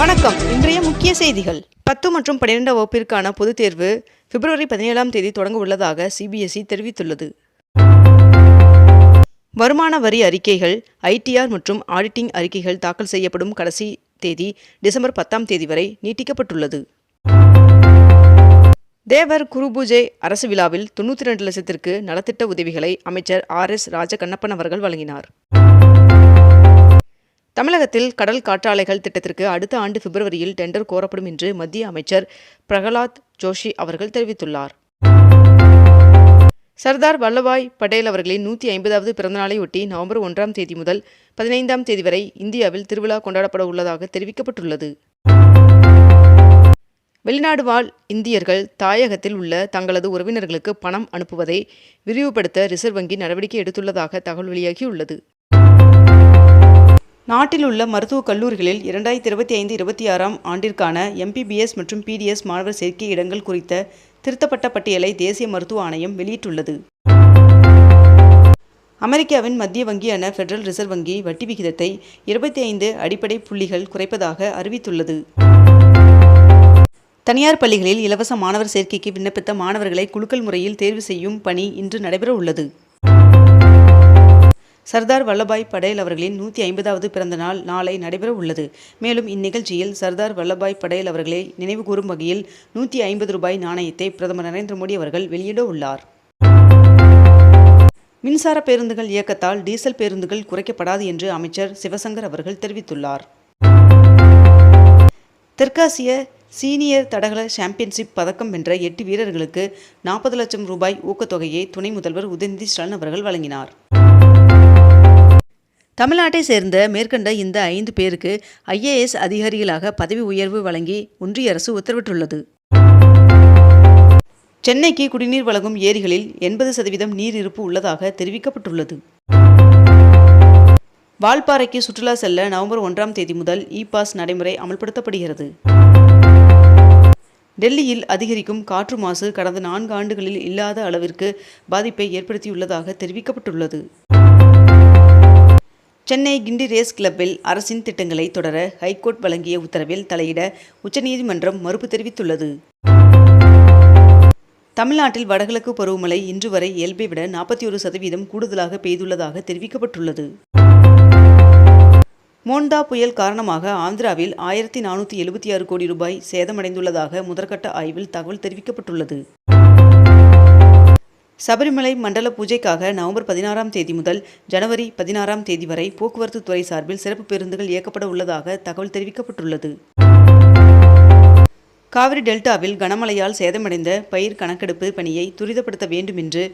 வணக்கம். இன்றைய முக்கிய செய்திகள். பத்து மற்றும் பன்னிரெண்டாம் வகுப்பிற்கான பொதுத் தேர்வு பிப்ரவரி பதினேழாம் தேதி தொடங்க உள்ளதாக சிபிஎஸ்இ தெரிவித்துள்ளது. வருமான வரி அறிக்கைகள் ஐடிஆர் மற்றும் ஆடிட்டிங் அறிக்கைகள் தாக்கல் செய்யப்படும் கடைசி தேதி டிசம்பர் பத்தாம் தேதி வரை நீட்டிக்கப்பட்டுள்ளது. தேவர் குருபூஜை அரசு விழாவில் தொண்ணூற்றி ரெண்டு லட்சத்திற்கு நலத்திட்ட உதவிகளை அமைச்சர் ஆர் எஸ் ராஜகண்ணப்பன் அவர்கள் வழங்கினார். தமிழகத்தில் கடல் காற்றாலைகள் திட்டத்திற்கு அடுத்த ஆண்டு பிப்ரவரியில் டெண்டர் கோரப்படும் என்று மத்திய அமைச்சர் பிரகலாத் ஜோஷி அவர்கள் தெரிவித்துள்ளார். சர்தார் வல்லபாய் படேல் அவர்களின் நூற்றி ஐம்பதாவது பிறந்தநாளையொட்டி நவம்பர் ஒன்றாம் தேதி முதல் பதினைந்தாம் தேதி வரை இந்தியாவில் திருவிழா கொண்டாடப்பட உள்ளதாக தெரிவிக்கப்பட்டுள்ளது. வெளிநாடு வாழ் இந்தியர்கள் தாயகத்தில் உள்ள தங்களது உறவினர்களுக்கு பணம் அனுப்புவதை விரிவுபடுத்த ரிசர்வ் வங்கி நடவடிக்கை எடுத்துள்ளதாக தகவல் வெளியாகியுள்ளது. நாட்டில் உள்ள மருத்துவக் கல்லூரிகளில் இரண்டாயிரத்தி இருபத்தி ஐந்து இருபத்தி ஆறாம் ஆண்டிற்கான எம்பிபிஎஸ் மற்றும் பிடிஎஸ் மாணவர் சேர்க்கை இடங்கள் குறித்த திருத்தப்பட்ட பட்டியலை தேசிய மருத்துவ ஆணையம் வெளியிட்டுள்ளது. அமெரிக்காவின் மத்திய வங்கியான ஃபெடரல் ரிசர்வ் வங்கி வட்டி விகிதத்தை இருபத்தி ஐந்து அடிப்படை புள்ளிகள் குறைப்பதாக அறிவித்துள்ளது. தனியார் பள்ளிகளில் இலவச மாணவர் சேர்க்கைக்கு விண்ணப்பித்த மாணவர்களை குலுக்கல் முறையில் தேர்வு செய்யும் பணி இன்று நடைபெற உள்ளது சர்தார் வல்லபாய் படேல் அவர்களின் நூற்றி ஐம்பதாவது பிறந்த நாள் நாளை நடைபெற உள்ளது. மேலும் இந்நிகழ்ச்சியில் சர்தார் வல்லபாய் படேல் அவர்களை நினைவுகூரும் வகையில் நூற்றி ஐம்பது ரூபாய் நாணயத்தை பிரதமர் நரேந்திர மோடி அவர்கள் வெளியிட உள்ளார். மின்சார பேருந்துகள் இயக்கத்தால் டீசல் பேருந்துகள் குறைக்கப்படாது என்று அமைச்சர் சிவசங்கர் அவர்கள் தெரிவித்துள்ளார். தெற்காசிய சீனியர் தடகள சாம்பியன்ஷிப் பதக்கம் வென்ற எட்டு வீரர்களுக்கு நாற்பது லட்சம் ரூபாய் ஊக்கத்தொகையை துணை முதல்வர் உதயநிதி ஸ்டாலின் அவர்கள் வழங்கினார். தமிழ்நாட்டை சேர்ந்த மேற்கண்ட இந்த ஐந்து பேருக்கு ஐஏஎஸ் அதிகாரிகளாக பதவி உயர்வு வழங்கி ஒன்றிய அரசு உத்தரவிட்டுள்ளது. சென்னைக்கு குடிநீர் வழங்கும் ஏரிகளில் எண்பது சதவீதம் நீர் இருப்பு உள்ளதாக தெரிவிக்கப்பட்டுள்ளது. வால்பாறைக்கு சுற்றுலா செல்ல நவம்பர் ஒன்றாம் தேதி முதல் இ பாஸ் நடைமுறை அமல்படுத்தப்படுகிறது. டெல்லியில் அதிகரிக்கும் காற்று மாசு கடந்த நான்கு ஆண்டுகளில் இல்லாத அளவிற்கு பாதிப்பை ஏற்படுத்தியுள்ளதாக தெரிவிக்கப்பட்டுள்ளது. சென்னை கிண்டி ரேஸ் கிளப்பில் அரசின் திட்டங்களை தொடர ஹைகோர்ட் வழங்கிய உத்தரவில் தலையிட உச்சநீதிமன்றம் மறுப்பு தெரிவித்துள்ளது. தமிழ்நாட்டில் வடகிழக்கு பருவமழை இன்று வரை இயல்பை விட நாற்பத்தி ஒரு சதவீதம் கூடுதலாக பெய்துள்ளதாக தெரிவிக்கப்பட்டுள்ளது. மோண்டா புயல் காரணமாக ஆந்திராவில் ஆயிரத்தி நானூற்றி எழுபத்தி ஆறு கோடி ரூபாய் சேதமடைந்துள்ளதாக முதற்கட்ட ஆய்வில் தகவல் தெரிவிக்கப்பட்டுள்ளது. சபரிமலை மண்டல பூஜைக்காக நவம்பர் பதினாறாம் தேதி முதல் ஜனவரி பதினாறாம் தேதி வரை போக்குவரத்து துறை சார்பில் சிறப்பு பேருந்துகள் இயக்கப்பட உள்ளதாக தகவல் தெரிவிக்கப்பட்டுள்ளது. காவிரி டெல்டாவில் கனமழையால் சேதமடைந்த பயிர் கணக்கெடுப்பு பணியை துரிதப்படுத்த வேண்டும் என்று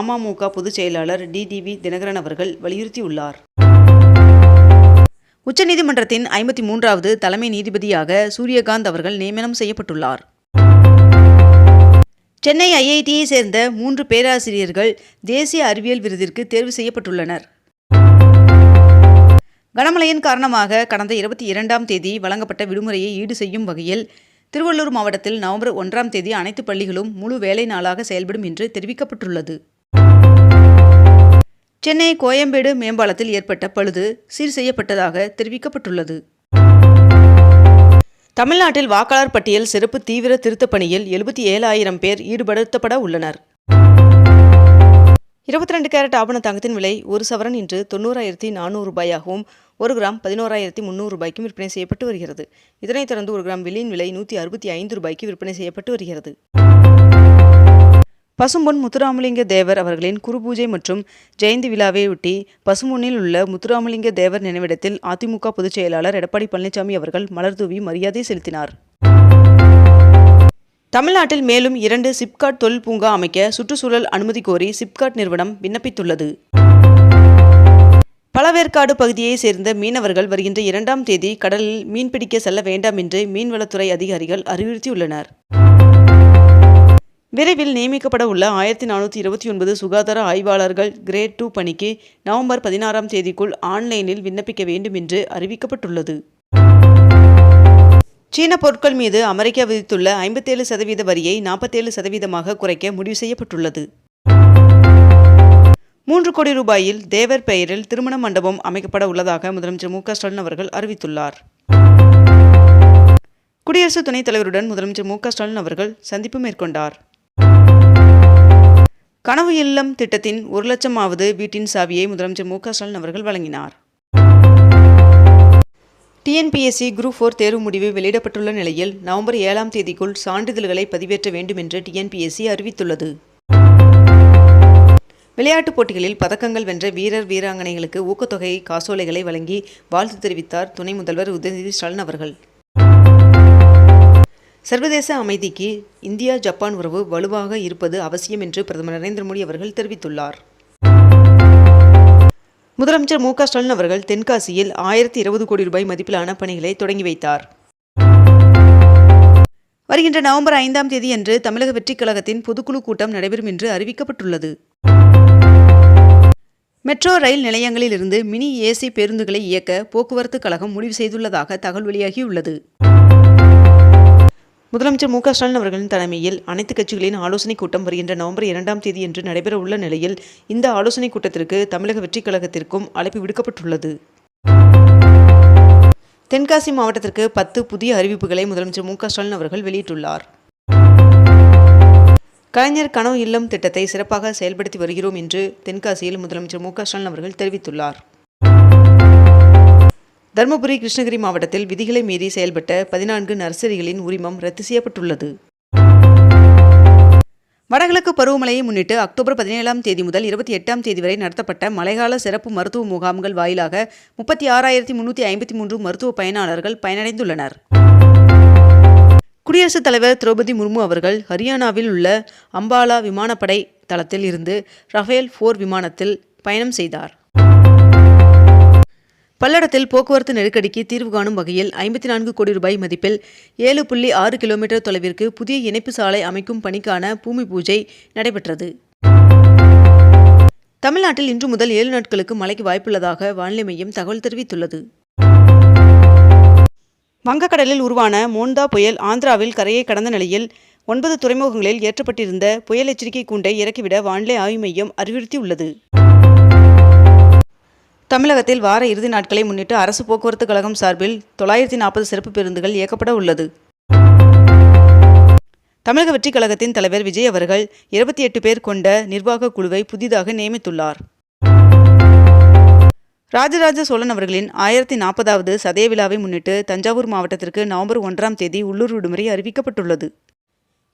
அமமுக பொதுச் செயலாளர் டிடிவி தினகரன் அவர்கள் வலியுறுத்தியுள்ளார். உச்சநீதிமன்றத்தின் ஐம்பத்தி மூன்றாவது தலைமை நீதிபதியாக சூரியகாந்த் அவர்கள் நியமனம் செய்யப்பட்டுள்ளார். சென்னை ஐஐடியை சேர்ந்த மூன்று பேராசிரியர்கள் தேசிய அறிவியல் விருதிற்கு தேர்வு செய்யப்பட்டுள்ளனர். கனமழையின் காரணமாக கடந்த இருபத்தி இரண்டாம் தேதி வழங்கப்பட்ட விடுமுறையை ஈடு செய்யும் வகையில் திருவள்ளூர் மாவட்டத்தில் நவம்பர் ஒன்றாம் தேதி அனைத்து பள்ளிகளும் முழு வேலை நாளாக செயல்படும் என்று தெரிவிக்கப்பட்டுள்ளது. சென்னை கோயம்பேடு மேம்பாலத்தில் ஏற்பட்ட பழுது சீர் செய்யப்பட்டதாக தெரிவிக்கப்பட்டுள்ளது. தமிழ்நாட்டில் வாக்காளர் பட்டியல் சிறப்பு தீவிர திருத்தப் பணியில் எழுபத்தி ஏழாயிரம் பேர் ஈடுபடுத்தப்பட உள்ளனர். இருபத்தி ரெண்டு கேரட் ஆபண தங்கத்தின் விலை ஒரு சவரன் இன்று தொண்ணூறாயிரத்தி நானூறு ரூபாயாகவும் ஒரு கிராம் பதினோராயிரத்தி முந்நூறு ரூபாய்க்கும் விற்பனை செய்யப்பட்டு வருகிறது. இதனைத் தொடர்ந்து ஒரு கிராம் வெள்ளியின் விலை நூற்றி அறுபத்தி ஐந்து ரூபாய்க்கு விற்பனை செய்யப்பட்டு வருகிறது. பசும்பொன் முத்துராமலிங்க தேவர் அவர்களின் குருபூஜை மற்றும் ஜெயந்தி விழாவையொட்டி பசும்பொன்னில் உள்ள முத்துராமலிங்க தேவர் நினைவிடத்தில் அதிமுக பொதுச் செயலாளர் எடப்பாடி பழனிசாமி அவர்கள் மலர்தூவி மரியாதை செலுத்தினார். தமிழ்நாட்டில் மேலும் இரண்டு சிப்காட் தொழில் பூங்கா அமைக்க சுற்றுச்சூழல் அனுமதி கோரி சிப்காட் நிறுவனம் விண்ணப்பித்துள்ளது. பழவேற்காடு பகுதியைச் சேர்ந்த மீனவர்கள் வருகின்ற இரண்டாம் தேதி கடலில் மீன்பிடிக்க செல்ல வேண்டாம் என்று மீன்வளத்துறை அதிகாரிகள் அறிவுறுத்தியுள்ளனர். விரைவில் நியமிக்கப்பட உள்ள ஆயிரத்தி நானூற்றி இருபத்தி ஒன்பது சுகாதார ஆய்வாளர்கள் கிரேட் டூ பணிக்கு நவம்பர் பதினாறாம் தேதிக்குள் ஆன்லைனில் விண்ணப்பிக்க வேண்டும் என்று அறிவிக்கப்பட்டுள்ளது. சீன பொருட்கள் மீது அமெரிக்கா விதித்துள்ள ஐம்பத்தேழு சதவீத வரியை நாற்பத்தேழு சதவீதமாக குறைக்க முடிவு செய்யப்பட்டுள்ளது. மூன்று கோடி ரூபாயில் தேவர் பெயரில் திருமண மண்டபம் அமைக்கப்பட உள்ளதாக முதலமைச்சர் மு க ஸ்டாலின் அவர்கள் அறிவித்துள்ளார். குடியரசு துணைத் தலைவருடன் முதலமைச்சர் மு க ஸ்டாலின் அவர்கள் சந்திப்பு மேற்கொண்டார். கனவு இல்லம் திட்டத்தின் ஒரு லட்சமாவது வீட்டின் சாவியை முதலமைச்சர் மு க ஸ்டாலின் அவர்கள் வழங்கினார். டிஎன்பிஎஸ்சி குரூப் ஃபோர் தேர்வு முடிவு வெளியிடப்பட்டுள்ள நிலையில் நவம்பர் ஏழாம் தேதிக்குள் சான்றிதழ்களை பதிவேற்ற வேண்டும் என்று டிஎன்பிஎஸ்சி அறிவித்துள்ளது. விளையாட்டுப் போட்டிகளில் பதக்கங்கள் வென்ற வீரர் வீராங்கனைகளுக்கு ஊக்கத்தொகை காசோலைகளை வழங்கி வாழ்த்து தெரிவித்தார் துணை முதல்வர் உதயநிதி ஸ்டாலின் அவர்கள். சர்வதேச அமைதிக்கு இந்தியா ஜப்பான் உறவு வலுவாக இருப்பது அவசியம் என்று பிரதமர் நரேந்திர மோடி அவர்கள் தெரிவித்துள்ளார். முதலமைச்சர் மு க ஸ்டாலின் அவர்கள் தென்காசியில் ஆயிரத்தி இருபது கோடி ரூபாய் மதிப்பிலான பணிகளை தொடங்கி வைத்தார். வருகின்ற நவம்பர் ஐந்தாம் தேதி அன்று தமிழக வெற்றிக் கழகத்தின் பொதுக்குழு கூட்டம் நடைபெறும் என்று அறிவிக்கப்பட்டுள்ளது. மெட்ரோ ரயில் நிலையங்களில் இருந்து மினி ஏசி பேருந்துகளை இயக்க போக்குவரத்து கழகம் முடிவு செய்துள்ளதாக தகவல் வெளியாகியுள்ளது. முதலமைச்சர் மு க ஸ்டாலின் அவர்களின் தலைமையில் அனைத்து கட்சிகளின் ஆலோசனைக் கூட்டம் வருகின்ற நவம்பர் இரண்டாம் தேதி என்று நடைபெற உள்ள நிலையில் இந்த ஆலோசனைக் கூட்டத்திற்கு தமிழக வெற்றிக் கழகத்திற்கும் அழைப்பு விடுக்கப்பட்டுள்ளது. தென்காசி மாவட்டத்திற்கு பத்து புதிய அறிவிப்புகளை முதலமைச்சர் மு க ஸ்டாலின் அவர்கள் வெளியிட்டுள்ளார். கலைஞர் கனவு இல்லம் திட்டத்தை சிறப்பாக செயல்படுத்தி வருகிறோம் என்று தென்காசியில் முதலமைச்சர் மு க ஸ்டாலின் அவர்கள் தெரிவித்துள்ளார். தருமபுரி கிருஷ்ணகிரி மாவட்டத்தில் விதிகளை மீறி செயல்பட்ட பதினான்கு நர்சரிகளின் உரிமம் ரத்து செய்யப்பட்டுள்ளது. வடகிழக்கு பருவமழையை முன்னிட்டு அக்டோபர் பதினேழாம் தேதி முதல் இருபத்தி எட்டாம் தேதி வரை நடத்தப்பட்ட மழைக்கால சிறப்பு மருத்துவ முகாம்கள் வாயிலாக முப்பத்தி ஆறாயிரத்தி முன்னூற்றி ஐம்பத்தி மூன்று மருத்துவ பயனாளர்கள் பயனடைந்துள்ளனர். குடியரசுத் தலைவர் திரௌபதி முர்மு அவர்கள் ஹரியானாவில் உள்ள அம்பாலா விமானப்படை தளத்தில் இருந்து ரஃபேல் போர் விமானத்தில் பயணம் செய்தார். பல்லடத்தில் போக்குவரத்து நெருக்கடிக்கு தீர்வு காணும் வகையில் ஐம்பத்தி நான்கு கோடி ரூபாய் மதிப்பில் ஏழு புள்ளி ஆறு கிலோமீட்டர் தொலைவிற்கு புதிய இணைப்பு சாலை அமைக்கும் பணிக்கான பூமி பூஜை நடைபெற்றது. தமிழ்நாட்டில் இன்று முதல் ஏழு நாட்களுக்கு மழைக்கு வாய்ப்புள்ளதாக வானிலை மையம் தகவல் தெரிவித்துள்ளது. வங்கக்கடலில் உருவான மோந்தா புயல் ஆந்திராவில் கரையை கடந்த நிலையில் ஒன்பது துறைமுகங்களில் ஏற்றப்பட்டிருந்த புயல் எச்சரிக்கை கூண்டை இறக்கிவிட வானிலை ஆய்வு மையம் அறிவுறுத்தியுள்ளது. தமிழகத்தில் வார இறுதி நாட்களை முன்னிட்டு அரசு போக்குவரத்து கழகம் சார்பில் தொள்ளாயிரத்தி நாற்பது சிறப்பு பேருந்துகள் இயக்கப்பட உள்ளது. தமிழக வெற்றிக் கழகத்தின் தலைவர் விஜய் அவர்கள் இருபத்தி எட்டு பேர் கொண்ட நிர்வாக குழுவை புதிதாக நியமித்துள்ளார். ராஜராஜ சோழன் அவர்களின் ஆயிரத்தி நாற்பதாவது சதய விழாவை முன்னிட்டு தஞ்சாவூர் மாவட்டத்திற்கு நவம்பர் ஒன்றாம் தேதி உள்ளூர் விடுமுறை அறிவிக்கப்பட்டுள்ளது.